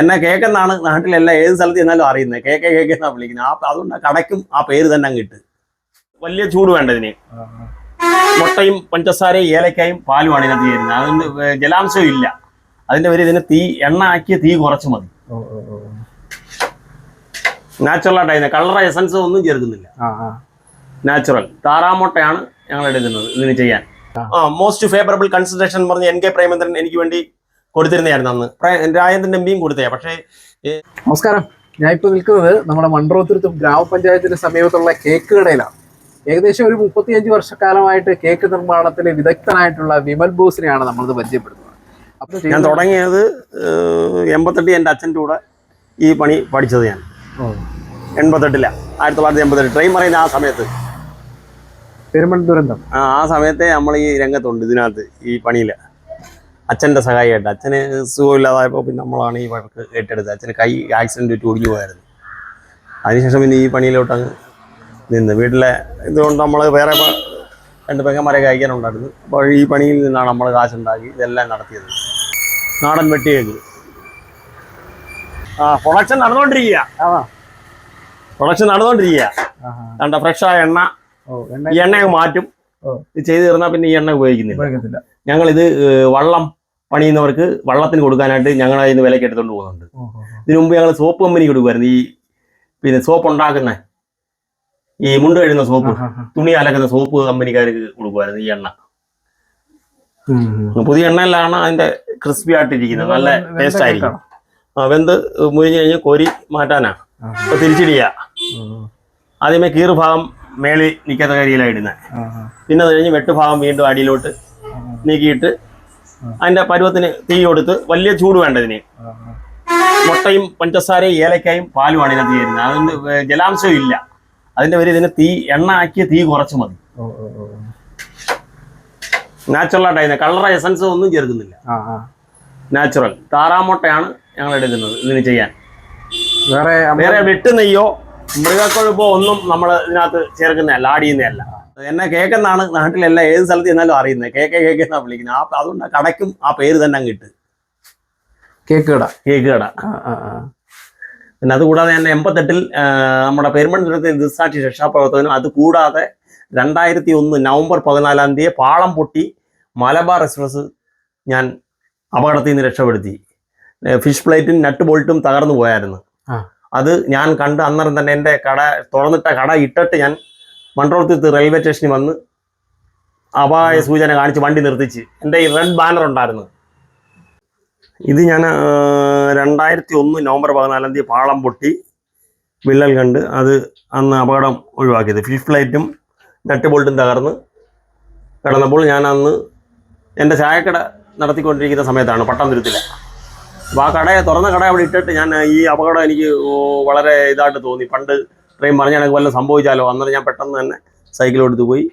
എന്നെ കേക്കെന്നാണ് നാട്ടിലെല്ലാം ഏത് സ്ഥലത്ത് ചെന്നാലും അറിയുന്നത്. കേക്ക് കേക്ക് എന്നാ വിളിക്കുന്നത്. ആ അതുകൊണ്ട് കടയ്ക്കും ആ പേര് തന്നെ അങ്ങ് ഇട്ട്. വലിയ ചൂട് വേണ്ട ഇതിന്. മുട്ടയും പഞ്ചസാരയും ഏലക്കായും പാലുമാണ് ഇതിനകത്ത് ചേരുന്നത്. അതുകൊണ്ട് ജലാംശവും ജലാംശം ഇല്ല. അതിന്റെ പേര് ഇതിന് തീ എണ്ണ ആക്കിയ തീ കുറച്ച് മതി. നാച്ചുറൽ ആയിട്ടായിരുന്നു കളർ എസൻസ് ഒന്നും ചേർക്കുന്നില്ല. നാച്ചുറൽ താറാമുട്ടയാണ് ഞങ്ങൾ എടുക്കുന്നത് ഇതിന് ചെയ്യാൻ. മോസ്റ്റ് ഫേവറബിൾ കൺസിഡറേഷൻ പറഞ്ഞ് എൻ കെ പ്രേമചന്ദ്രൻ എനിക്ക് വേണ്ടി കൊടുത്തിരുന്നതായിരുന്നു അന്ന്. രാജേന്ദ്രൻ എംപിയും കൊടുത്തേ പക്ഷേ നമസ്കാരം. ഞാൻ ഇപ്പോൾ നിൽക്കുന്നത് നമ്മുടെ മൺട്രോത്തുരുത്തും ഗ്രാമപഞ്ചായത്തിന്റെ സമീപത്തുള്ള കേക്ക് കടയിലാണ്. ഏകദേശം ഒരു മുപ്പത്തിയഞ്ച് വർഷക്കാലമായിട്ട് കേക്ക് നിർമ്മാണത്തിലെ വിദഗ്ധനായിട്ടുള്ള വിമൽ ബോസിനെയാണ് നമ്മളിത് പരിചയപ്പെടുന്നത് അപ്പോൾ ഞാൻ തുടങ്ങിയത് എൺപത്തെട്ടിൽ എൺപത്തെട്ട് എന്റെ അച്ഛന്റെ കൂടെ ഈ പണി പഠിച്ചത് ഞാൻ. എൺപത്തെട്ടില. ആയിരത്തി തൊള്ളായിരത്തി എൺപത്തെട്ട് ട്രെയിൻ പറയുന്ന ആ സമയത്ത്. പെരുമൺ ദുരന്തം. ആ ആ സമയത്തെ നമ്മൾ ഈ രംഗത്തുണ്ട് ഇതിനകത്ത് ഈ പണിയിൽ അച്ഛന്റെ സഹായമായിട്ട്. അച്ഛന് സുഖമില്ലാതായപ്പോൾ പിന്നെ നമ്മളാണ് ഈ വഴക്ക് ഏറ്റെടുത്തത്. അച്ഛന് കൈ ആക്സിഡന്റ് പറ്റി ഒടിഞ്ഞു പോയായിരുന്നു. അതിനുശേഷം പിന്നെ ഈ പണിയിലോട്ട് അങ്ങ് നിന്ന്. വീട്ടിലെ ഇതുകൊണ്ട് നമ്മൾ വേറെ രണ്ട് പെങ്ങന്മാരെ കഴിക്കാനുണ്ടായിരുന്നു അപ്പോൾ ഈ പണിയിൽ നിന്നാണ് നമ്മൾ കാശുണ്ടാക്കി ഇതെല്ലാം നടത്തിയത്. നാടൻ വെട്ടിയേക്ക്. ആ പ്രൊഡക്ഷൻ നടന്നുകൊണ്ടിരിക്കുക ആ. പ്രൊഡക്ഷൻ നടന്നുകൊണ്ടിരിക്കുക കണ്ട ഫ്രഷായ എണ്ണ ഈ എണ്ണ മാറ്റും. ഇത് ചെയ്ത് തീർന്നാൽ പിന്നെ ഈ എണ്ണ ഉപയോഗിക്കുന്നില്ല. ഞങ്ങളിത് ഏഹ്, വള്ളം പണിയുന്നവർക്ക് വള്ളത്തിന് കൊടുക്കാനായിട്ട് ഞങ്ങൾ അതിന് വിലക്ക് എടുത്തുകൊണ്ട് പോകുന്നുണ്ട്. ഇതിനു മുമ്പ് ഞങ്ങൾ സോപ്പ് കമ്പനി കൊടുക്കുമായിരുന്നു ഈ പിന്നെ സോപ്പ് ഉണ്ടാക്കുന്ന ഈ മുണ്ട് കഴുകുന്ന സോപ്പ് തുണി അലക്കുന്ന സോപ്പ് കമ്പനിക്കാർക്ക് കൊടുക്കുമായിരുന്നു ഈ എണ്ണ. പുതിയ എണ്ണയിലാണ് അതിന്റെ ക്രിസ്പി ആയിട്ടിരിക്കുന്നത്. നല്ല ടേസ്റ്റ് ആയിരിക്കും. ആ, വെന്ത് മുരിഞ്ഞു കഴിഞ്ഞ് കോരി മാറ്റാനാ. അപ്പൊ തിരിച്ചിടിയ. ആദ്യമേ കീറ് ഭാഗം മേളിൽ നിൽക്കാത്ത കരിയിലാണ് ഇടുന്നത് പിന്നെ അത് കഴിഞ്ഞ് വെട്ടുഭാഗം വീണ്ടും അടിയിലോട്ട് നീക്കിയിട്ട് അതിന്റെ പരുവത്തിന് തീ കൊടുത്ത് വലിയ ചൂട് വേണ്ട ഇതിന്. മുട്ടയും പഞ്ചസാരയും ഏലക്കായും പാലുമാണ് ഇതിനകത്ത് ചേരുന്നത്. അതുകൊണ്ട് ജലാംശവും ഇല്ല. അതിന്റെ പേര് ഇതിന് തീ എണ്ണ ആക്കി തീ കുറച്ച് മതി. നാച്ചുറൽ ആയിട്ട് കളർ എസൻസ് ഒന്നും ചേർക്കുന്നില്ല. നാച്ചുറൽ താറാമുട്ടയാണ് ഞങ്ങൾ എടുക്കുന്നത് ഇതിന് ചെയ്യാൻ. വേറെ വേറെ വെട്ട് നെയ്യോ മൃഗക്കൊഴുപ്പോ ഒന്നും നമ്മൾ ഇതിനകത്ത് ചേർക്കുന്നതല്ല ആഡ് ചെയ്യുന്നതല്ല. എന്നെ കേക്കെന്നാണ് നാട്ടിലെല്ലാം ഏത് സ്ഥലത്ത് ചെന്നാലും അറിയുന്നത്. കേക്ക് കേക്ക് എന്നാ വിളിക്കുന്നത്. ആ അതുകൊണ്ട് ആ കടയ്ക്കും ആ പേര് തന്നെ അങ്ങ് ഇട്ട്. കേക്ക് കട കേക്ക് കട ആ, ആ, ആ. പിന്നെ അതുകൂടാതെ ഞാൻ എൺപത്തെട്ടിൽ നമ്മുടെ പെരുമണ്ണുരത്തിൽ ദുസ്സാക്ഷി രക്ഷാപ്രവർത്തകനും അത് കൂടാതെ രണ്ടായിരത്തി ഒന്ന് നവംബർ പതിനാലാം തീയതി പാളം പൊട്ടി മലബാർ എക്സ്പ്രസ് ഞാൻ അപകടത്തിൽ നിന്ന് രക്ഷപ്പെടുത്തി. ഫിഷ് പ്ലേറ്റും നട്ട് ബോൾട്ടും തകർന്നു പോയായിരുന്നു. അത് ഞാൻ കണ്ട് അന്നേരം തന്നെ എന്റെ കട തുറന്നിട്ട കട ഇട്ടിട്ട് ഞാൻ മൺട്രോളത്ത് റെയിൽവേ സ്റ്റേഷനിൽ വന്ന് അപായ സൂചന കാണിച്ച് വണ്ടി നിർത്തിച്ച് എന്റെ ഈ റെഡ് ബാനർ ഉണ്ടായിരുന്നു. ഇത് ഞാൻ രണ്ടായിരത്തി ഒന്ന് നവംബർ പതിനാലാം തീയതി പാളം പൊട്ടി വിള്ളൽ കണ്ട് അത് അന്ന് അപകടം ഒഴിവാക്കിയത്. ഫിഫ് ഫ്ലൈറ്റും നട്ട് ബോൾട്ടും തകർന്ന് കിടന്നപ്പോൾ ഞാൻ അന്ന് എന്റെ ചായക്കട നടത്തിക്കൊണ്ടിരിക്കുന്ന സമയത്താണ് പട്ടംതുരുത്തിലെ അപ്പോൾ ആ കടയെ തുറന്ന കട അവിടെ ഇട്ടിട്ട് ഞാൻ ഈ അപകടം എനിക്ക് വളരെ ഇതായിട്ട് തോന്നി. പണ്ട് ട്രെയിൻ പറഞ്ഞാൽ എനിക്ക് വല്ലതും സംഭവിച്ചാലോ? അന്നേരം ഞാൻ പെട്ടെന്ന് തന്നെ സൈക്കിൾ എടുത്ത് പോയി.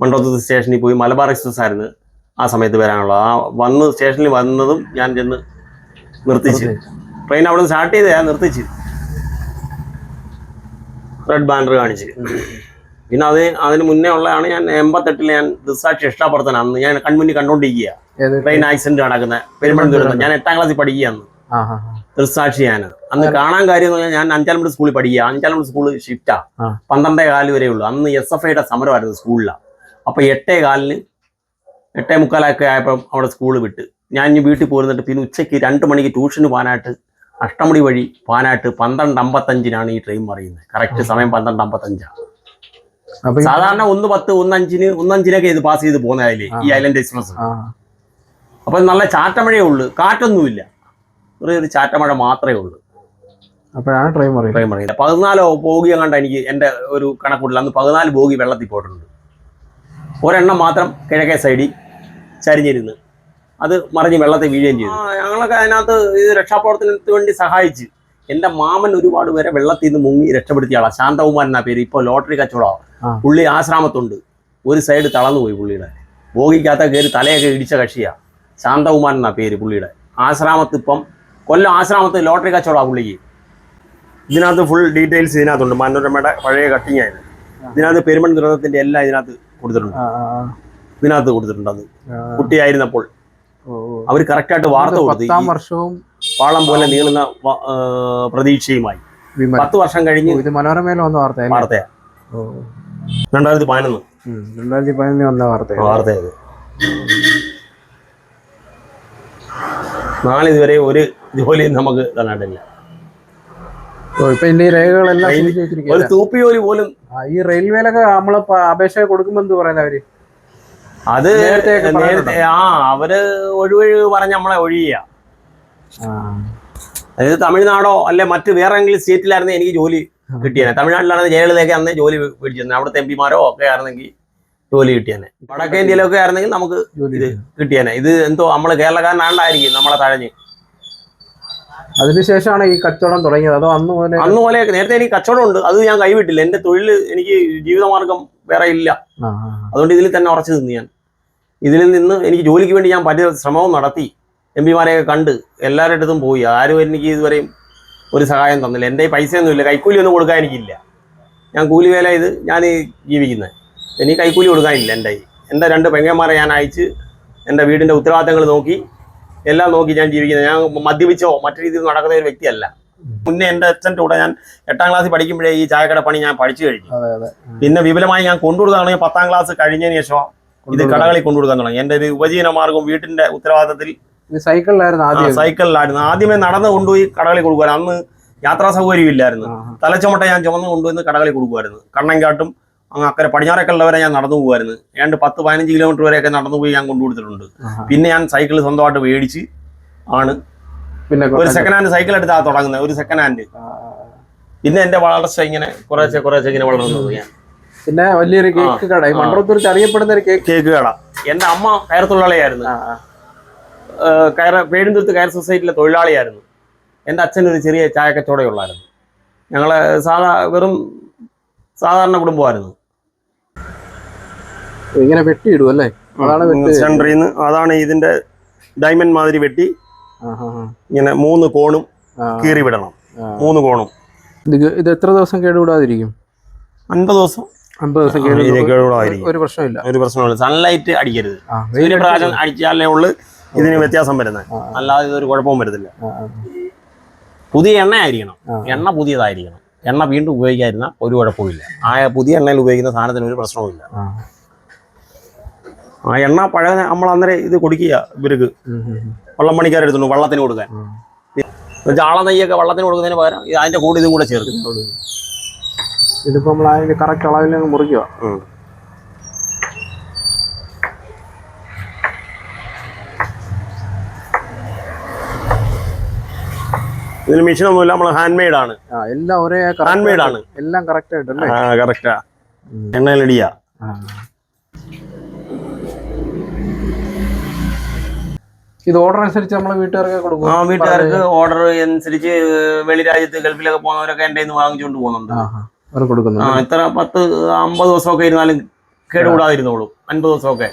മണ്ടോത്ത് സ്റ്റേഷനിൽ പോയി. മലബാർ എക്സ്പ്രസ് ആയിരുന്നു ആ സമയത്ത് വരാനുള്ളത്. ആ വന്ന് സ്റ്റേഷനിൽ വന്നതും ഞാൻ ചെന്ന് നിർത്തിച്ച്. ട്രെയിൻ അവിടെ നിന്ന് സ്റ്റാർട്ട് ചെയ്ത് ഞാൻ നിർത്തിച്ച്. റെഡ് ബാനർ കാണിച്ച്. പിന്നെ അത് അതിന് മുന്നേ ഉള്ളതാണ് ഞാൻ എൺപത്തെട്ടിൽ ഞാൻ ദൃസാക്ഷി ഇഷ്ടപ്പെടുത്തണം അന്ന്. ഞാൻ കൺമുന്നിൽ കണ്ടോണ്ടിരിക്കുക ട്രെയിൻ ആക്സിഡന്റ് നടക്കുന്ന പെരുമ്പടം ദുരന്തം. ഞാൻ എട്ടാം ക്ലാസ്സിൽ പഠിക്കുക അന്ന്. ആ, ആ, ആ. ദൃസാക്ഷി ഞാൻ അന്ന് കാണാൻ കാര്യം എന്ന് പറഞ്ഞാൽ ഞാൻ അഞ്ചാലമ്പട് സ്കൂളിൽ പഠിക്കുക. അഞ്ചാലമ്പട് സ്കൂൾ ഷിഫ്റ്റാ. പന്ത്രണ്ടേ കാൽ വരെ ഉള്ളൂ. അന്ന് എസ് എഫ് ഐയുടെ സമരമായിരുന്നു സ്കൂളിലാണ് അപ്പൊ എട്ടേ കാലിന് എട്ടേ മുക്കാലൊക്കെ ആയപ്പോൾ അവിടെ സ്കൂൾ വിട്ട്. ഞാൻ ഇനി വീട്ടിൽ പോരുന്നിട്ട് പിന്നെ ഉച്ചയ്ക്ക് രണ്ട് മണിക്ക് ട്യൂഷന് പോകാനായിട്ട് അഷ്ടമുടി വഴി പോകാനായിട്ട് പന്ത്രണ്ട് അമ്പത്തഞ്ചിനാണ് ഈ ട്രെയിൻ പറയുന്നത്. കറക്റ്റ് സമയം പന്ത്രണ്ട് അമ്പത്തഞ്ചാണ് സാധാരണ ഒന്ന് പത്ത് ഒന്നഞ്ചിന് ഒന്നഞ്ചിനൊക്കെ ഇത് പാസ് ചെയ്ത് പോകുന്ന അതിൽ ഈ ഐലൻഡ് എക്സ്പ്രസ് അപ്പൊ നല്ല ചാറ്റമഴയേ ഉള്ളൂ. കാറ്റൊന്നുമില്ല. ഒരു ചാറ്റമഴ മാത്രമേ ഉള്ളൂ. അപ്പോഴാണ് ട്രെയിൻ പറയുന്നത്. ട്രെയിൻ മറിയത് പതിനാലോ ബോഗി അങ്ങാണ്ട് എനിക്ക് എന്റെ ഒരു കണക്കൂട്ടിൽ അന്ന് പതിനാല് ബോഗി വെള്ളത്തിൽ പോയിട്ടുണ്ട്. ഒരെണ്ണം മാത്രം കിഴക്കേ സൈഡിൽ ചരിഞ്ഞിരുന്ന്. അത് മറിഞ്ഞ് വെള്ളത്തിൽ വീഴുകയും ചെയ്തു. ആ, ഞങ്ങളൊക്കെ അതിനകത്ത് ഇത് രക്ഷാപ്രവർത്തനത്തിന് വേണ്ടി സഹായിച്ച് എന്റെ മാമൻ ഒരുപാട് പേരെ വെള്ളത്തിൽ നിന്ന് മുങ്ങി രക്ഷപ്പെടുത്തിയ ആളാണ് ശാന്തകുമാരൻ എന്നാ പേര്. ഇപ്പോൾ ലോട്ടറി കച്ചവടമാണ്. പുള്ളി ആശ്രാമത്തുണ്ട്. ഒരു സൈഡ് തളർന്നു പോയി പുള്ളിയുടെ. ബോഗിക്കകത്ത് കയറി തലയൊക്കെ ഇടിച്ച കക്ഷിയാണ് ശാന്തകുമാരൻ എന്നാ പേര് പുള്ളിയുടെ. ആശ്രാമത്ത് ഇപ്പം കൊല്ലം ആശ്രാമത്ത് ലോട്ടറി കച്ചവടമാണ് പുള്ളിക്ക്. ഇതിനകത്ത് ഫുൾ ഡീറ്റെയിൽസ് ഇതിനകത്തുണ്ട്. മനോരമയുടെ പഴയ കട്ടിങ് ആയിരുന്നു. ഇതിനകത്ത് പെരുമൺ ദുരന്തത്തിന്റെ എല്ലാം ഇതിനകത്ത് കൊടുത്തിട്ടുണ്ട്. ഇതിനകത്ത് കൊടുത്തിട്ടുണ്ട് അത്. കുട്ടിയായിരുന്നപ്പോൾ. അവർ കറക്റ്റായിട്ട് വാർത്ത കൊടുത്തു വർഷവും പാളം പോലെ നീളുന്ന പ്രതീക്ഷയുമായി. പത്ത് വർഷം കഴിഞ്ഞ് ഇത് മനോരമയിൽ വന്ന വാർത്ത വാർത്തയാ. രണ്ടായിരത്തി പതിനൊന്ന്. രണ്ടായിരത്തി പതിനൊന്ന് വന്ന വാർത്ത വാർത്തയത് നാളെ ഇതുവരെ ഒരു ജോലിയും നമുക്ക് തന്നിട്ടില്ല. സൂക്ഷിച്ച് ഒരു തൂപ്പി ജോലി പോലും ഈ റെയിൽവേയിലൊക്കെ നമ്മൾ അപേക്ഷ കൊടുക്കുമ്പോ എന്ത് പറയുന്നത് അവർ? അത് നേരത്തെ ആ അവർ ഒഴിവൊഴിവ് പറഞ്ഞ് നമ്മളെ ഒഴിയ അതായത് തമിഴ്നാടോ അല്ലെ മറ്റ് വേറെ ഏതെങ്കിലും സ്റ്റേറ്റിലായിരുന്നു എനിക്ക് ജോലി കിട്ടിയേനെ. തമിഴ്നാട്ടിലാണെങ്കിൽ ജയലളിതയൊക്കെ അന്ന് ജോലി പിടിച്ചിരുന്നത് അവിടുത്തെ എം പിമാരോ ഒക്കെ ആയിരുന്നെങ്കിൽ ജോലി കിട്ടിയേനെ. വടക്കേ ഇന്ത്യയിലൊക്കെ ആയിരുന്നെങ്കിൽ നമുക്ക് ജോലി ഇത് കിട്ടിയേനെ. ഇത് എന്തോ നമ്മൾ കേരളക്കാരനാണ്ടായിരിക്കും നമ്മളെ തഴഞ്ഞ്. അതിനുശേഷമാണ് ഈ കച്ചവടം തുടങ്ങിയത്. അതോ അന്ന് മുതലേ അന്ന് പോലെ നേരത്തെ എനിക്ക് കച്ചവടം ഉണ്ട്. അത് ഞാൻ കൈവിട്ടില്ല. എന്റെ തൊഴിൽ എനിക്ക് ജീവിതമാർഗം വേറെ ഇല്ല. അതുകൊണ്ട് ഇതിൽ തന്നെ ഉറച്ചു നിന്ന് ഞാൻ. ഇതിൽ നിന്ന് എനിക്ക് ജോലിക്ക് വേണ്ടി ഞാൻ പല ശ്രമവും നടത്തി. എം പിമാരെയൊക്കെ കണ്ട് എല്ലാവരുടെ അടുത്തും പോയി. ആരും എനിക്ക് ഇതുവരെയും ഒരു സഹായം തന്നില്ല. എന്റെ പൈസയൊന്നുമില്ല കൈക്കൂലി ഒന്നും കൊടുക്കാൻ എനിക്കില്ല. ഞാൻ കൂലി വേല ഇത് ഞാൻ ജീവിക്കുന്നത് എനിക്ക് കൈക്കൂലി കൊടുക്കാനില്ല എന്റെ എന്റെ രണ്ട് പെങ്ങന്മാരെ ഞാൻ അയച്ച് എന്റെ വീടിന്റെ ഉത്തരവാദിത്തങ്ങൾ നോക്കി എല്ലാം നോക്കി ഞാൻ ജീവിക്കുന്നത്. ഞാൻ മദ്യപിച്ചോ മറ്റു രീതിയിൽ നടക്കുന്ന ഒരു വ്യക്തിയല്ല. മുന്നേ എന്റെ അച്ഛന്റെ കൂടെ ഞാൻ എട്ടാം ക്ലാസ്സിൽ പഠിക്കുമ്പോഴേ ഈ ചായക്കട പണി ഞാൻ പഠിച്ചു കഴിഞ്ഞു. പിന്നെ വിപുലമായി ഞാൻ കൊണ്ടുകൊടുക്കുകയാണെങ്കിൽ പത്താം ക്ലാസ് കഴിഞ്ഞതിന് ശേഷം ഇത് കടകളിൽ കൊണ്ടുകൊടുക്കാൻ തുടങ്ങി. എന്റെ ഒരു ഉപജീവന മാർഗം വീട്ടിന്റെ ഉത്തരവാദിത്തത്തിൽ സൈക്കിളിലായിരുന്നു സൈക്കിളിലായിരുന്നു. ആദ്യമേ നടന്ന് കൊണ്ടുപോയി കടകളിൽ കൊടുക്കുവാൻ അന്ന് യാത്രാ സൗകര്യം ഇല്ലായിരുന്നു. തലച്ചുമട്ട ഞാൻ ചുമന്ന് കൊണ്ടുവന്ന് കടകളിൽ കൊടുക്കുമായിരുന്നു കണ്ണങ്കാട്ടും അങ്ങ് അക്കരെ പടിഞ്ഞാറേക്കല്ല വരെ ഞാൻ നടന്നു പോകുമായിരുന്നു ഏതാണ്ട് പത്ത് പതിനഞ്ച് കിലോമീറ്റർ വരെയൊക്കെ നടന്നു പോയി ഞാൻ കൊണ്ടുകൊടുത്തിട്ടുണ്ട്. പിന്നെ ഞാൻ സൈക്കിൾ സ്വന്തമായിട്ട് മേടിച്ച് ആണ് പിന്നെ ഒരു സെക്കൻഡ് ഹാൻഡ് സൈക്കിൾ എടുത്താ തുടങ്ങുന്നത് ഒരു സെക്കൻഡ് ഹാൻഡ് പിന്നെ എന്റെ വളർച്ച ഇങ്ങനെ കുറേശ്ശെ കുറേശ്ശെ ഇങ്ങനെ വളർന്നു ഞാൻ. പിന്നെ വലിയൊരു കേക്ക് കട. മണ്ഡലത്തൂർ. മണ്ഡലത്തുരുത്ത് അറിയപ്പെടുന്ന ഒരു കേക്ക്. കേക്ക് കട. എന്റെ അമ്മ കയറത്തൊഴിലാളിയായിരുന്നു തൊഴിലാളിയായിരുന്നു. കയർ പേഴുന്തുരുത്ത് കയർ സൊസൈറ്റിയിലെ തൊഴിലാളിയായിരുന്നു. എന്റെ അച്ഛൻ ഒരു ചെറിയ ചായ കച്ചവടം ഉള്ളായിരുന്നു. ഞങ്ങളെ സാധാ വെറും സാധാരണ കുടുംബമായിരുന്നു. ഇങ്ങനെ വെട്ടിയിടും അല്ലേ? അതാണ് സെന്ററിൽ നിന്ന് അതാണ് ഇതിന്റെ ഡയമണ്ട് മാതിരി വെട്ടി. ഇങ്ങനെ മൂന്ന് കോണും കീറി വിടണം. മൂന്ന് കോണും. ഇത് എത്ര ദിവസം കേടുകൂടാതിരിക്കും? അൻപത് ദിവസം. അമ്പത് ദിവസം. ഒരു പ്രശ്നമില്ല ഒരു പ്രശ്നമില്ല സൺലൈറ്റ് അടിക്കരുത്. സൂര്യപ്രകാശം അടിച്ചാലേ ഉള്ളു. ഇതിന് വ്യത്യാസം വരുന്നത്. അല്ലാതെ ഇതൊരു കുഴപ്പവും വരുന്നില്ല. പുതിയ എണ്ണ ആയിരിക്കണം എണ്ണ പുതിയതായിരിക്കണം. എണ്ണ വീണ്ടും ഉപയോഗിക്കാതിരുന്ന ഒരു കുഴപ്പമില്ല ആ പുതിയ എണ്ണയിൽ ഉപയോഗിക്കുന്ന സാധനത്തിന് ഒരു പ്രശ്നവുമില്ല. ആ. എണ്ണ പഴയ നമ്മൾ അന്നേരം ഇത് കൊടുക്കുക ഇവർക്ക്. ഉം, ഉം, ഉം. വള്ളം വള്ളത്തിന് കൊടുക്കാൻ. ചാള നെയ്യൊക്കെ വള്ളത്തിന് കൊടുക്കുന്നതിന് പകരം അതിന്റെ കൂടെ ഇതും കൂടെ ചേർക്കും. ഇതിപ്പോ നമ്മൾ അതിന്റെ കറക്റ്റ് അളവിൽ മുറിക്കുക. ഇതിന് മെഷീനൊന്നുമില്ല നമ്മൾ ഹാൻഡ് മെയ്ഡ് ആണ്. എല്ലാം ഒരേ ഹാൻഡ് മെയ്ഡ് ആണ്. എല്ലാം കറക്റ്റ് ആയിട്ടല്ലേ? കറക്റ്റാ എണ്ണയിലിടിയ ഇത് ഓർഡർ അനുസരിച്ച് നമ്മൾ വീട്ടുകാർക്ക് കൊടുക്കും. ആ വീട്ടുകാർക്ക് ഓർഡർ അനുസരിച്ച് വെളി രാജ്യത്ത് ഗൾഫിലൊക്കെ പോകുന്നവരൊക്കെ എന്റെ നിന്ന് വാങ്ങിച്ചുകൊണ്ട് പോകുന്നുണ്ട്. ആ, ആ. കൊടുക്കുന്നു ആ ഇത്ര പത്ത് അമ്പത് ദിവസമൊക്കെ ഇരുന്നാലും കേടുകൂടാതിരുന്നോളൂ. അൻപത് ദിവസമൊക്കെ.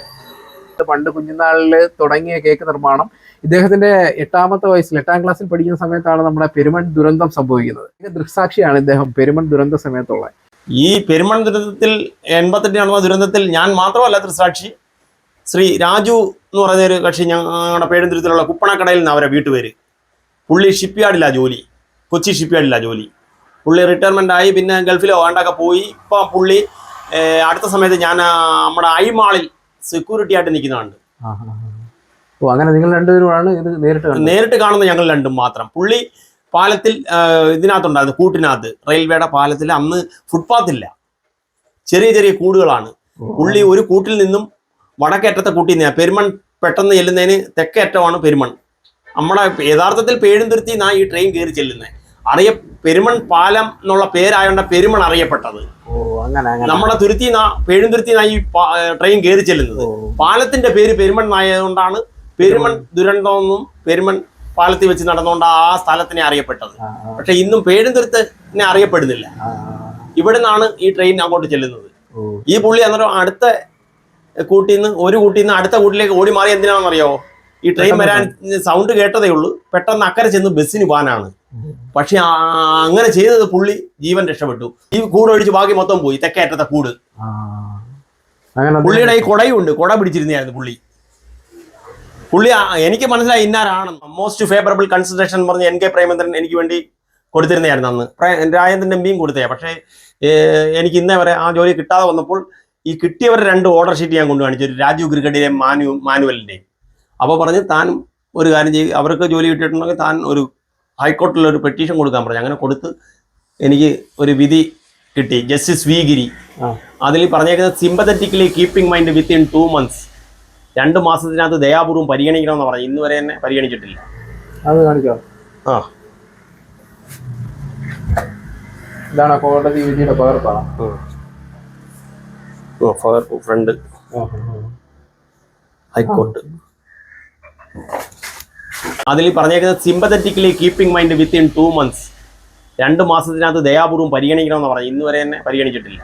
പണ്ട് കുഞ്ഞുനാളിൽ തുടങ്ങിയ കേക്ക് നിർമ്മാണം ഇദ്ദേഹത്തിന്റെ എട്ടാമത്തെ വയസ്സിൽ എട്ടാം ക്ലാസ്സിൽ പഠിക്കുന്ന സമയത്താണ് നമ്മുടെ പെരുമൺ ദുരന്തം സംഭവിക്കുന്നത്. ഇതിന്റെ ദൃക്സാക്ഷിയാണ് ഇദ്ദേഹം പെരുമൺ ദുരന്ത സമയത്തുള്ള ഈ പെരുമൺ ദുരന്തത്തിൽ എൺപത്തെട്ട് നടന്ന ദുരന്തത്തിൽ ഞാൻ മാത്രമല്ല ദൃസാക്ഷി ശ്രീ രാജു എന്ന് പറയുന്ന ഒരു കക്ഷി ഞങ്ങളുടെ പേരുന്തുരത്തിലുള്ള കുപ്പണക്കടയിൽ നിന്ന് അവരെ വീട്ടുപേര്. പുള്ളി ഷിപ്പ്യാർഡിലാണ് ജോലി. കൊച്ചി ഷിപ്പ്യാർഡിലാണ് ജോലി. പുള്ളി റിട്ടയർമെന്റ് ആയി പിന്നെ ഗൾഫിലോ വേണ്ടൊക്കെ പോയി. ഇപ്പം പുള്ളി അടുത്ത സമയത്ത് ഞാൻ നമ്മുടെ ഐമാളിൽ സെക്യൂരിറ്റി ആയിട്ട് നിൽക്കുന്നതുണ്ട് അങ്ങനെ നിങ്ങൾ രണ്ടുപേരുമാണ് ഇത് നേരിട്ട് കാണുന്നത് നേരിട്ട് കാണുന്ന ഞങ്ങൾ രണ്ടും മാത്രം. പുള്ളി പാലത്തിൽ ഇതിനകത്തുണ്ടായിരുന്നു കൂട്ടിനകത്ത്. റെയിൽവേയുടെ പാലത്തിൽ അന്ന് ഫുട്പാത്ത് ഇല്ല. ചെറിയ ചെറിയ കൂടുകളാണ്. പുള്ളി ഒരു കൂട്ടിൽ നിന്നും വടക്കേറ്റത്തെ കൂട്ടി നീ പെരുമൺ പെട്ടെന്ന് ചെല്ലുന്നതിന് തെക്കേറ്റമാണ് പെരുമൺ. നമ്മുടെ യഥാർത്ഥത്തിൽ പേഴുന്തുരുത്തി നാ ഈ ട്രെയിൻ കയറി ചെല്ലുന്നത് അറിയ പെരുമൺ പാലം എന്നുള്ള പേരായോണ്ട പെരുമൺ അറിയപ്പെട്ടത്. നമ്മുടെ തുരുത്തി പേഴുന്തുരുത്തി ഈ ട്രെയിൻ കയറി ചെല്ലുന്നത്. പാലത്തിന്റെ പേര് പെരുമൺ ആയതുകൊണ്ടാണ് പെരുമൺ ദുരന്തമെന്നും പെരുമൺ പാലത്തിൽ വെച്ച് നടന്നുകൊണ്ട് ആ സ്ഥലത്തിനെ അറിയപ്പെട്ടത്. പക്ഷെ ഇന്നും പേഴുന്തുരുത്തിനെ അറിയപ്പെടുന്നില്ല. ഇവിടുന്നാണ് ഇവിടെ നിന്നാണ് ഈ ട്രെയിൻ അങ്ങോട്ട് ചെല്ലുന്നത്. ഈ പുള്ളി അന്നേരം അടുത്ത കൂട്ടിൽ നിന്ന് ഒരു കൂട്ടിൽ നിന്ന് അടുത്ത കൂട്ടിലേക്ക് ഓടി മാറി എന്തിനാണെന്നറിയാവോ ഈ ട്രെയിൻ വരാൻ സൗണ്ട് കേട്ടതേ ഉള്ളൂ. പെട്ടെന്ന് അക്കരെ ചെന്ന് ബസ്സിന് പോകാനാണ്. പക്ഷെ അങ്ങനെ ചെയ്തത് പുള്ളി ജീവൻ രക്ഷപ്പെട്ടു. ഈ കൂട് ഒഴിച്ച് ബാക്കി മൊത്തം പോയി. തെക്കേറ്റത്തെ കൂട്. ആ. അങ്ങനെ അത് പുള്ളിയുടെ ഈ കൊടയുണ്ട്. കൊട പിടിച്ചിരുന്നായിരുന്നു പുള്ളി. പുള്ളി എനിക്ക് മനസ്സിലായി ഇന്നാരാണ് മോസ്റ്റ് ഫേവറബിൾ കൺസിഡറേഷൻ പറഞ്ഞ് എൻ കെ പ്രേമേന്ദ്രൻ എനിക്ക് വേണ്ടി കൊടുത്തിരുന്നതായിരുന്നു അന്ന്. രാജേന്ദ്രൻ എം പിയും കൊടുത്തേ പക്ഷേ എനിക്ക് ഇന്നേ വരെ ആ ജോലി കിട്ടാതെ വന്നപ്പോൾ ഈ കിട്ടിയവരെ രണ്ട് ഓർഡർ ഷീറ്റ് ഞാൻ കൊണ്ടു കാണിച്ചു രാജീവ് ക്രിക്കറ്റിലെ മാനു മാനുവലിന്റെയും അപ്പോൾ പറഞ്ഞ് താൻ ഒരു കാര്യം ചെയ്യും അവർക്ക് ജോലി കിട്ടിയിട്ടുണ്ടെങ്കിൽ താൻ ഒരു ഹൈക്കോർട്ടിൽ ഒരു പെറ്റീഷൻ കൊടുക്കാൻ പറഞ്ഞു. അങ്ങനെ കൊടുത്ത് എനിക്ക് ഒരു വിധി കിട്ടി. Justice V Giri. അതിൽ പറഞ്ഞേക്കുന്നത് sympathetically keeping mind within two months രണ്ട് മാസത്തിനകത്ത് ദയാപൂർവം പരിഗണിക്കണമെന്ന് പറഞ്ഞു ഇന്ന് വരെ തന്നെ പരിഗണിച്ചിട്ടില്ല. അത് കാണിക്കാം ആ. ഇതാണ് കോടതി വിധിയുടെ പകർപ്പാണ്. ഫ്രണ്ട് ഹൈക്കോർട്ട് അതിൽ പറഞ്ഞേക്കുന്നത് sympathetically keeping mind within two months രണ്ട് മാസത്തിനകത്ത് ദയാപൂർവം പരിഗണിക്കണമെന്ന് പറഞ്ഞു ഇന്ന് വരെ തന്നെ പരിഗണിച്ചിട്ടില്ല.